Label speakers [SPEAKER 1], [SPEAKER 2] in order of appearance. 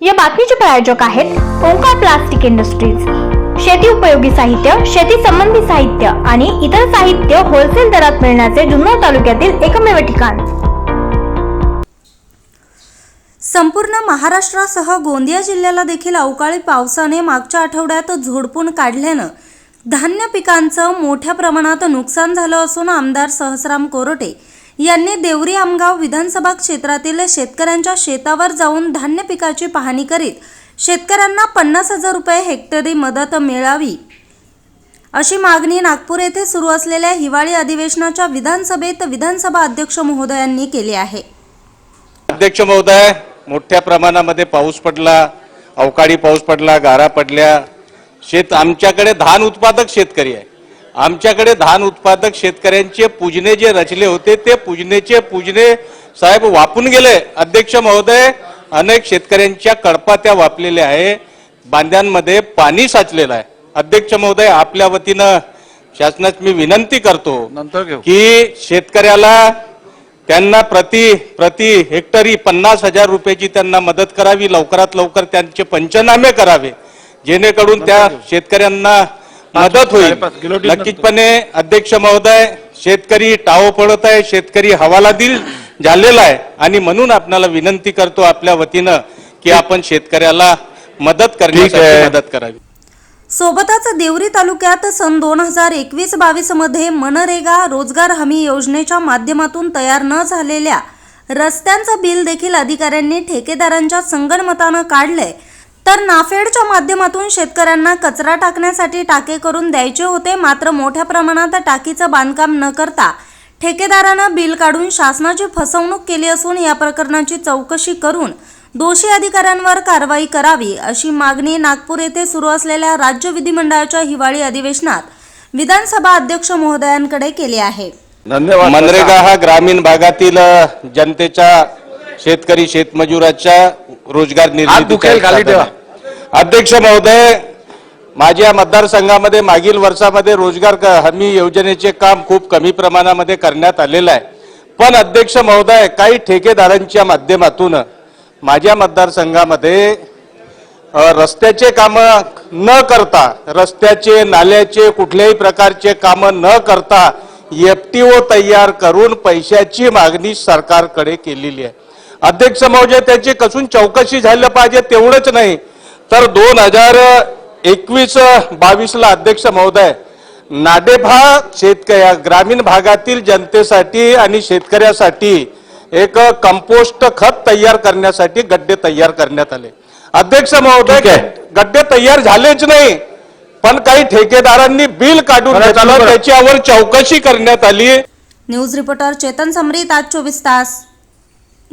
[SPEAKER 1] या बातमीचे प्रायोजक आहेत ओंकार प्लास्टिक इंडस्ट्रीज. शेती उपयोगी साहित्य शेती संबंधी साहित्य आणि इतर साहित्य होलसेल दरात मिळण्याचे जुन्नर तालुक्यातील एकमेव ठिकाण.
[SPEAKER 2] संपूर्ण महाराष्ट्रासह गोंदिया जिल्ह्याला देखील अवकाळी पावसाने मागच्या आठवड्यात झोडपून काढल्यानं धान्य पिकांचं मोठ्या प्रमाणात नुकसान झालं असून आमदार सहस्राम कोरटे यांनी देवरी आमगाव विधानसभा क्षेत्रातील शेतकऱ्यांच्या शेतावर जाऊन धान्य पिकाची पाहणी करीत शेतकऱ्यांना पन्नास हजार रुपये हेक्टरी मदत मिळावी अशी मागणी नागपूर येथे सुरू असलेल्या हिवाळी अधिवेशनाच्या विधानसभेत विधानसभा अध्यक्ष महोदयांनी केली आहे.
[SPEAKER 3] अध्यक्ष महोदय मोठ्या प्रमाणामध्ये पाऊस पडला अवकाळी पाऊस पडला गारा पडल्या. शेत आमच्याकडे धान उत्पादक शेतकरी आहे. आमच्याकडे धान उत्पादक शेतकऱ्यांचे पूजने जे रचले होते ते पूजनेचे पूजने साहेब वापून गेले. अध्यक्ष महोदय अनेक शेतकऱ्यांच्या कळपा त्या वापलेल्या आहे. बांध्यांमध्ये पाणी साचलेलं आहे. अध्यक्ष महोदय आपल्या वतीनं शासनास मी विनंती करतो
[SPEAKER 4] नंतर
[SPEAKER 3] की शेतकऱ्याला त्यांना प्रति प्रति हेक्टरी पन्नास हजार रुपयाची त्यांना मदत करावी. लवकरात लवकर त्यांचे पंचनामे करावे. जेणेकरून त्या शेतकऱ्यांना मदत होईल. नक्कीचपणे अध्यक्ष महोदय शेतकरी टाहो पडत आहे शेतकरी हवालादिल झालेला आहे. आणि म्हणून आपल्याला विनंती करतो आपल्या वतीनं की आपण शेतकऱ्याला मदत करण्यासाठी. मदत करावी.
[SPEAKER 2] सोबतच देवरी तालुक्यात सन दोन हजार एकवीस बावीसमध्ये मनरेगा रोजगार हमी योजनेच्या माध्यमातून तयार न झालेल्या रस्त्यांचं बिल देखील अधिकाऱ्यांनी ठेकेदारांच्या संगणमतानं काढलंय. तर नाफेडच्या माध्यमातून शेतकऱ्यांना कचरा टाकण्यासाठी टाके करून द्यायचे होते मात्र मोठ्या प्रमाणात टाकीचं बांधकाम न करता ठेकेदारानं बिल काढून शासनाची फसवणूक केली असून या प्रकरणाची चौकशी करून दोषी अधिकाऱ्यांवर कारवाई करावी अशी मागणी नागपूर येथे सुरू असलेल्या राज्य विधिमंडळाच्या हिवाळी अधिवेशनात विधानसभा अध्यक्ष महोदयांकडे केली आहे.
[SPEAKER 4] धन्यवाद.
[SPEAKER 3] मनरेगा हा ग्रामीण भागातील जनतेच्या शेतकरी शेतमजुराच्या रोजगार आहे. अध्यक्ष महोदय माझ्या मतदारसंघामध्ये मागील वर्षामध्ये रोजगार हमी योजनेचे काम खूप कमी प्रमाणामध्ये करण्यात आलेलं आहे. पण अध्यक्ष महोदय काही ठेकेदारांच्या माध्यमातून माझ्या मतदारसंघामध्ये रस्त्याचे काम न करता रस्त्याचे नाल्याचे कुठल्याही प्रकारचे काम न करता एफटीओ तयार करून पैशाची मागणी सरकारकडे केलेली आहे. अध्यक्ष महोदय त्याची कसून चौकशी झालं पाहिजे तेवढंच नाही. तर दोन हजार एकवीस बावीसला अध्यक्ष महोदय नाडेप हा शेतकऱ्या ग्रामीण भागातील जनतेसाठी आणि शेतकऱ्यासाठी एक कंपोस्ट खत तयार करण्यासाठी गड्डे तयार करण्यात आले. अध्यक्ष महोदय गड्डे तयार झालेच नाही पण काही ठेकेदारांनी बिल काढून. त्याच्यावर चौकशी करण्यात आली.
[SPEAKER 2] न्यूज रिपोर्टर चेतन समरीत आज चोवीस तास.